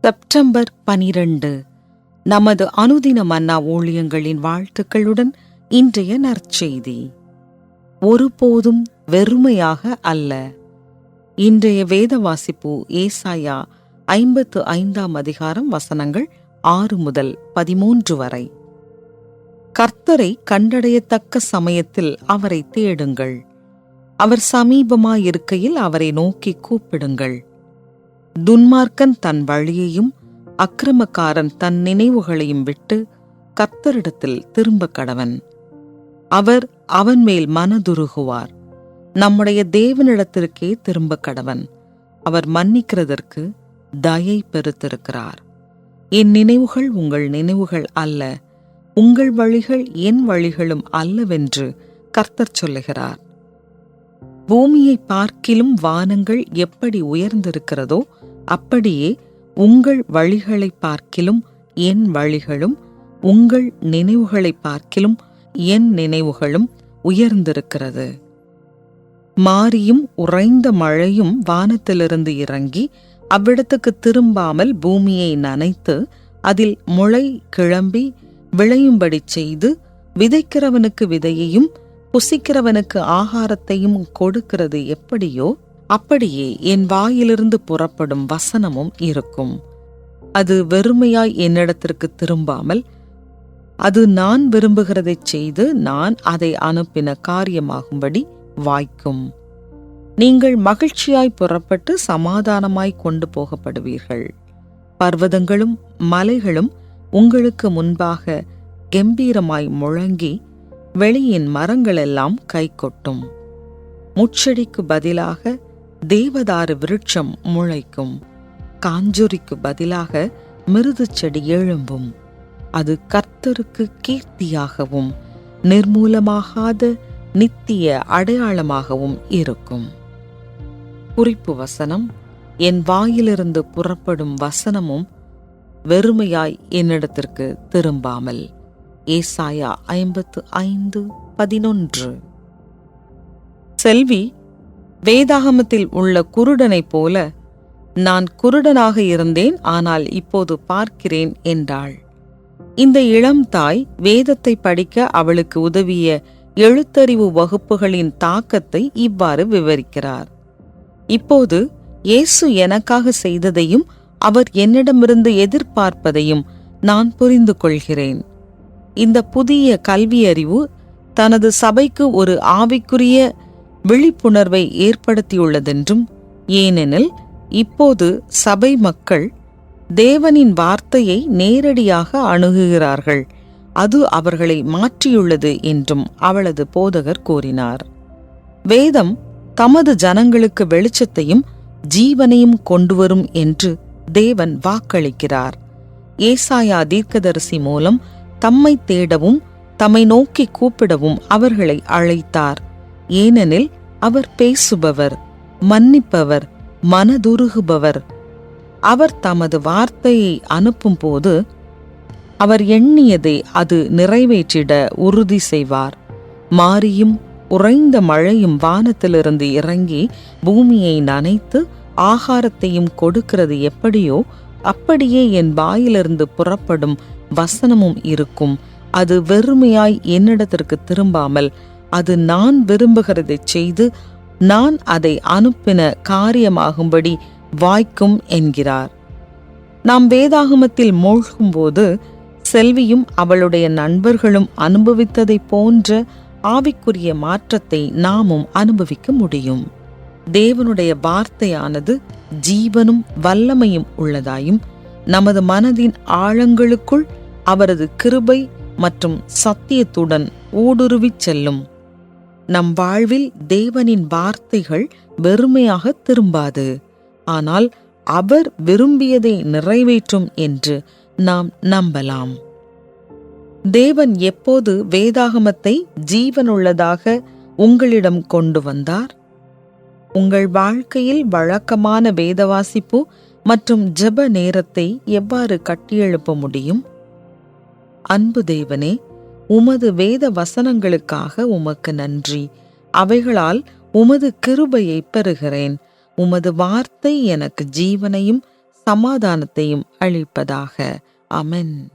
September பனிரெண்டு. நமது அனுதின மன்னா ஊழியங்களின் வாழ்த்துக்களுடன் இன்றைய நற்செய்தி. ஒருபோதும் வெறுமையாக அல்ல. இன்றைய வேத வாசிப்பு ஏசாயா ஐம்பத்து ஐந்தாம் அதிகாரம் வசனங்கள் ஆறு முதல் பதிமூன்று வரை. கர்த்தரை கண்டடையத்தக்க சமயத்தில் அவரை தேடுங்கள். அவர் சமீபமாயிருக்கையில் அவரை நோக்கி கூப்பிடுங்கள். துன்மார்க்கன் தன் வழியையும் அக்கிரமக்காரன் தன் நினைவுகளையும் விட்டு கர்த்தரிடத்தில் திரும்ப கடவன். அவர் அவன் மேல் மனதுருகுவார். நம்முடைய தேவனிடத்திற்கே திரும்ப கடவன். அவர் மன்னிக்கிறதற்கு தயை பெருத்திருக்கிறார். என் நினைவுகள் உங்கள் நினைவுகள் அல்ல. உங்கள் வழிகள் என் வழிகளும் அல்லவென்று கர்த்தர் சொல்லுகிறார். பூமியை பார்க்கிலும் வானங்கள் எப்படி உயர்ந்திருக்கிறதோ அப்படியே உங்கள் வழிகளை பார்க்கிலும் என் வழிகளும் உங்கள் நினைவுகளை பார்க்கிலும் என் நினைவுகளும் உயர்ந்திருக்கிறது. மாரியும் உறைந்த மழையும் வானத்திலிருந்து இறங்கி அவ்விடத்துக்கு திரும்பாமல் பூமியை நனைத்து அதில் முளை கிளம்பி விளையும்படி செய்து விதைக்கிறவனுக்கு விதையையும் புசிக்கிறவனுக்கு ஆகாரத்தையும் கொடுக்கிறது எப்படியோ அப்படியே என் வாயிலிருந்து புறப்படும் வசனமும் இருக்கும். அது வெறுமையாய் என்னிடத்திற்கு திரும்பாமல் அது நான் விரும்புகிறதைச் செய்து நான் அதை அனுப்பின காரியமாகும்படி வாய்க்கும். நீங்கள் மகிழ்ச்சியாய் புறப்பட்டு சமாதானமாய் கொண்டு போகப்படுவீர்கள். பர்வதங்களும் மலைகளும் உங்களுக்கு முன்பாக கெம்பீரமாய் முழங்கி வெளியின் மரங்களெல்லாம் கைகொட்டும். முச்செடிக்கு பதிலாக தேவதாரு விருட்சம் முளைக்கும். காஞ்சொரிக்கு பதிலாக மிருதுச் செடி எழும்பும். அது கர்த்தருக்கு கீர்த்தியாகவும் நிர்மூலமாகாத நித்திய அடையாளமாகவும் இருக்கும். குறிப்பு வசனம் என் வாயிலிருந்து புறப்படும் வசனமும் வெறுமையாய் என்னிடத்திற்கு திரும்பாமல். ஏசாயா ஐம்பத்து ஐந்து பதினொன்று. செல்வி வேதாகமத்தில் உள்ள குருடனைப் போல நான் குருடனாக இருந்தேன் ஆனால் இப்போது பார்க்கிறேன் என்றாள். இந்த இளம் தாய் வேதத்தை படிக்க அவளுக்கு உதவிய எழுத்தறிவு வகுப்புகளின் தாக்கத்தை இவ்வாறு விவரிக்கிறார். இப்போது இயேசு எனக்காக செய்ததையும் அவர் என்னிடமிருந்து எதிர்பார்ப்பதையும் நான் புரிந்து கொள்கிறேன். இந்த புதிய கல்வியறிவு தனது சபைக்கு ஒரு ஆவிக்குரிய விழிப்புணர்வை ஏற்படுத்தியுள்ளதென்றும் ஏனெனில் இப்போது சபை மக்கள் தேவனின் வார்த்தையை நேரடியாக அணுகுகிறார்கள். அது அவர்களை மாற்றியுள்ளது என்றும் அவளது போதகர் கூறினார். வேதம் தமது ஜனங்களுக்கு வெளிச்சத்தையும் ஜீவனையும் கொண்டுவரும் என்று தேவன் வாக்களிக்கிறார். ஏசாயா தீர்க்கதரிசி மூலம் தம்மை தேடவும் தம்மை நோக்கி கூப்பிடவும் அவர்களை அழைத்தார். ஏனெனில் அவர் பேசுபவர் மன்னிப்பவர் மனதுருகுபவர். அவர் தமது வார்த்தையை அனுப்பும்போது அவர் எண்ணியதை அது நிறைவேற்றிட உறுதி செய்வார். மாரியும் உறைந்த மழையும் வானத்திலிருந்து இறங்கி பூமியை நனைத்து ஆகாரத்தையும் கொடுக்கிறது எப்படியோ அப்படியே என் வாயிலிருந்து புறப்படும் வசனமும் இருக்கும். அது வெறுமையாய் என்னிடத்திற்கு திரும்பாமல் அது நான் விரும்புகிறதைச் செய்து நான் அதை அனுப்பின காரியமாகும்படி வாய்க்கும் என்கிறார். நாம் வேதாகமத்தில் மூழ்கும்போது செல்வியும் அவளுடைய நண்பர்களும் அனுபவித்ததைப் போன்ற ஆவிக்குரிய மாற்றத்தை நாமும் அனுபவிக்க முடியும். தேவனுடைய வார்த்தையானது ஜீவனும் வல்லமையும் உள்ளதாயும் நமது மனதின் ஆழங்களுக்குள் அவரது கிருபை மற்றும் சத்தியத்துடன் ஊடுருவிச் செல்லும். நம் வாழ்வில் தேவனின் வார்த்தைகள் வெறுமையாக திரும்பாது. ஆனால் அவர் விரும்பியதை நிறைவேற்றும் என்று நாம் நம்பலாம். தேவன் எப்போது வேதாகமத்தை ஜீவனுள்ளதாக உங்களிடம் கொண்டு வந்தார்? உங்கள் வாழ்க்கையில் வழக்கமான வேத வாசிப்பு மற்றும் ஜெப நேரத்தை எவ்வாறு கட்டியெழுப்ப முடியும்? அன்பு தேவனே உமது வேத வசனங்களுக்காக உமக்கு நன்றி. அவைகளால் உமது கிருபையை பெறுகிறேன். உமது வார்த்தை எனக்கு ஜீவனையும் சமாதானத்தையும் அளிப்பதாக. அமென்.